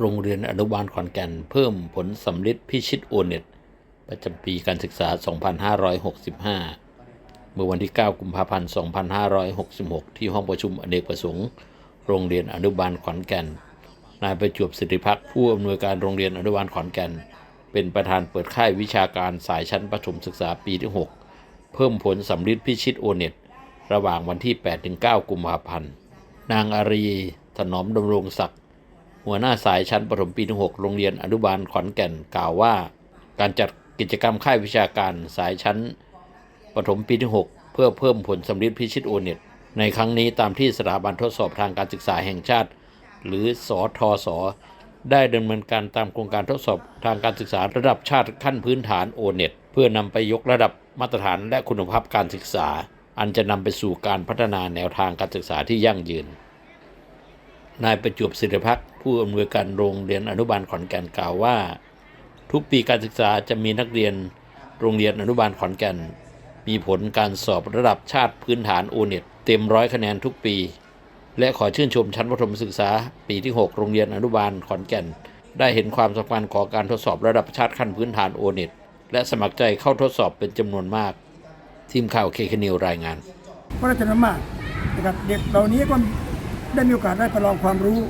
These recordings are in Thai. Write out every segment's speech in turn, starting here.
โรงเรียนอนุบาลขอนแก่น เพิ่มผลสำลิดพิชิตโอเน็ตประจำปีการศึกษา 2565 เมื่อวันที่ 9 กุมภาพันธ์ 2566 ที่ห้องประชุมอเนกประสงค์ โรงเรียนอนุบาลขอนแก่น นายประจวบสิทธิพักษ์ผู้อำนวยการโรงเรียนอนุบาลขอนแก่น เป็นประธานเปิดค่ายวิชาการสายชั้นประถมศึกษาปีที่ 6 เพิ่มผลสำลิดพิชิตโอเน็ตระหว่างวันที่ 8-9 กุมภาพันธ์ นางอารี ถนอมดำรงศักดิ์ หัวหน้าสายชั้นประถมปีที่6โรงเรียนอนุบาลขอนแก่นกล่าวว่า การจัดกิจกรรมค่ายวิชาการสายชั้นประถมปีที่ 6 เพื่อเพิ่มผลสำลิดพิชิตโอเน็ตในครั้งนี้ตามที่สถาบันทดสอบทางการศึกษาแห่งชาติ หรือสอทอสได้ดำเนินการตามโครงการทดสอบทางการศึกษาระดับชาติขั้นพื้นฐานโอเน็ตเพื่อนำไปยกระดับมาตรฐานและคุณภาพการศึกษา อันจะนำไปสู่การพัฒนาแนวทางการศึกษาที่ยั่งยืน นายประจวบศิริพักษ์ผู้อำนวยการโรงเรียนอนุบาลขอนแก่นกล่าวว่า ทุกปีการศึกษาจะมีนักเรียนโรงเรียนอนุบาลขอนแก่น มีผลการสอบระดับชาติพื้นฐานโอเน็ตเต็มร้อยคะแนนทุกปี และขอชื่นชมชั้นประถมศึกษา ปีที่ 6 โรงเรียนอนุบาลขอนแก่น ได้เห็นความสำคัญของการทดสอบระดับชาติขั้นพื้นฐานโอเน็ตและสมัครใจเข้าทดสอบเป็นจำนวนมาก ทีมข่าวเคคนิวรายงานพระราชนมากนะครับเด็กเหล่านี้ก็ ได้มีโอกาสได้ประลองความรู้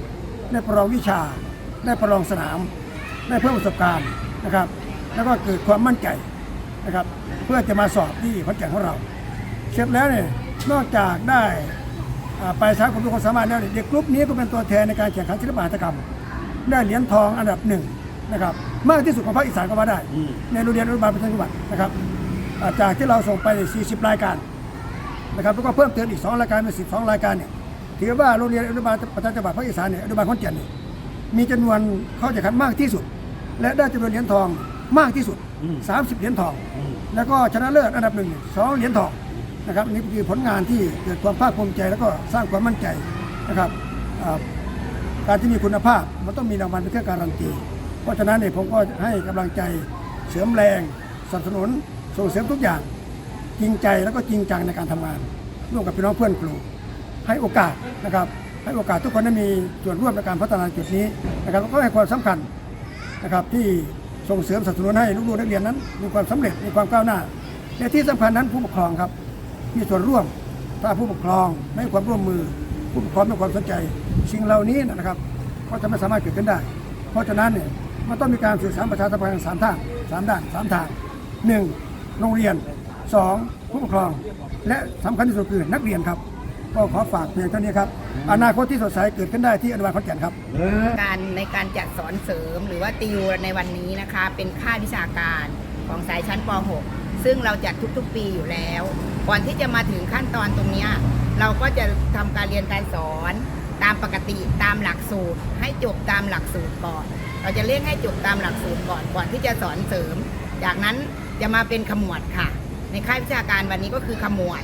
ได้ประลองวิชา ได้ประลองสนาม ได้เพิ่มประสบการณ์นะครับ แล้วก็เกิดความมั่นใจนะครับ เพื่อจะมาสอบที่ขอนแก่นของเรา เสร็จแล้วเนี่ยนอกจากได้ไปสาความรู้ความสามารถแล้วเนี่ยเด็กกลุ่มนี้ก็เป็นตัวแทนในการแข่งขันศิลปหัตถกรรม ได้เหรียญทองอันดับหนึ่งนะครับมากที่สุดของภาคอีสานก็ว่าได้ ในโรงเรียนอนุบาลประจำจังหวัดนะครับจากที่เราส่งไป 40 รายการนะครับแล้วก็เพิ่มเติมอีก 2 รายการเป็น 12 รายการเนี่ย ถือว่าโรงเรียนอนุบาลประจำจังหวัดภาคอีสานเนี่ยอนุบาลขอนแก่นเนี่ยมีจำนวนเข้าแข่งขันมากที่สุด และได้จำนวนเหรียญทองมากที่สุด 30 เหรียญทอง แล้วก็ชนะเลิศอันดับหนึ่งสองเหรียญทองนะครับนี่คือผลงานที่เกิดความภาคภูมิใจแล้วก็สร้างความมั่นใจนะครับอ่าการที่มีคุณภาพมันต้องมีรางวัลเป็นเครื่องการันตี เพราะฉะนั้นเนี่ยผมก็ให้กำลังใจเสริมแรงสนับสนุนส่งเสริมทุกอย่างจริงใจแล้วก็จริงจังในการทำงาน ร่วมกับพี่น้องเพื่อนครู ให้โอกาสนะครับให้โอกาสทุกคนได้มีส่วนร่วมในการพัฒนาจุดนี้นะครับแล้วก็ให้ความสำคัญนะครับที่ส่งเสริมสนับสนุนให้ลูกๆนักเรียนนั้น มีความสำเร็จมีความก้าวหน้าและที่สำคัญนั้นผู้ปกครองครับ มีส่วนร่วมถ้าผู้ปกครองไม่ให้ความร่วมมือ ผู้ปกครองไม่ความสนใจสิ่งเหล่านี้นะครับก็จะไม่สามารถเกิดขึ้นได้ เพราะฉะนั้นเนี่ยมันต้องมีการสื่อสารประชาสัมพันธ์สามทางสามด้านสามทางหนึ่งโรงเรียนสองผู้ปกครอง และสำคัญที่สุดคือนักเรียนครับ ก็ขอฝากเพียงเท่านี้ครับ อนาคตที่สดใสเกิดขึ้นได้ที่อนุบาลขอนแก่นครับ การในการจัดสอนเสริมหรือว่าติวในวันนี้นะคะ เป็นค่าวิชาการของสายชั้นป .6 ซึ่งเราจัดทุกๆ ปีอยู่แล้ว ก่อนที่จะมาถึงขั้นตอนตรงเนี้ยเราก็จะทำการเรียนการสอนตามปกติตามหลักสูตร ให้จบตามหลักสูตรก่อน เราจะเรียกให้จบตามหลักสูตรก่อนก่อนที่จะสอนเสริม จากนั้นจะมาเป็นขมวดค่ะ ในค่ายวิชาการวันนี้ก็คือขมวด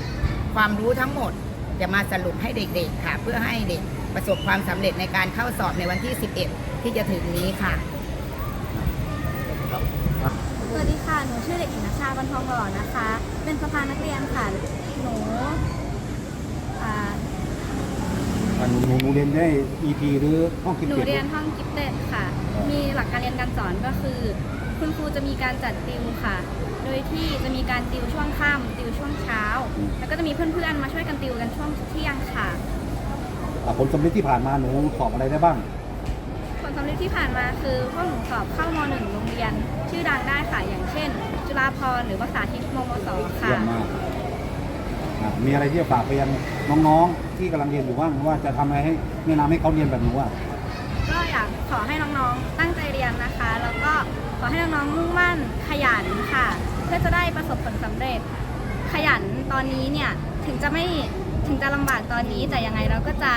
ความรู้ทั้งหมด จะมาสรุปให้เด็กๆค่ะ เพื่อให้เด็กประสบความสำเร็จในการเข้าสอบในวันที่ 11 ที่จะถึงนี้ค่ะ สวัสดีค่ะ หนูชื่อเด็กหญิงนชชาบรรทองหล่อนะคะ เป็นประธานนักเรียนค่ะ หนูอ่าอะหนูหนูหนูเรียนได้ EP หรือห้องคิดหนูเก็บเรียนห้องกิฟเต็ดค่ะ มีหลักการเรียนการสอนก็คือ คุณครูจะมีการจัดติวค่ะ โดยที่จะมีการติวช่วงค่ำติวช่วงเช้า แล้วก็จะมีเพื่อนๆมาช่วยกันติวกันช่วงเที่ยงค่ะ อะผลสำเร็จที่ผ่านมาหนูสอบอะไรได้บ้าง ผลสำเร็จที่ผ่านมาคือพวกหนูสอบเข้าม .1 โรงเรียน ชื่อดังได้ค่ะ อย่างเช่น จุฬาภรณ์หรือว่าสาธิตมมสค่ะ เยี่ยมมากอะมีอะไรที่จะฝากไปยังน้องๆ ที่กำลังเรียนอยู่บ้างว่าจะทำอะไรให้แนะนำให้เขาเรียนแบบหนูอะก็อยากขอให้น้องๆ ตั้งใจเรียนนะคะ แล้วก็ ขอให้น้องๆมุ่งมั่นขยันค่ะ เพื่อจะได้ประสบผลสำเร็จ ขยันตอนนี้เนี่ยถึงจะไม่ถึงจะลำบากตอนนี้แต่ยังไงเราก็จะ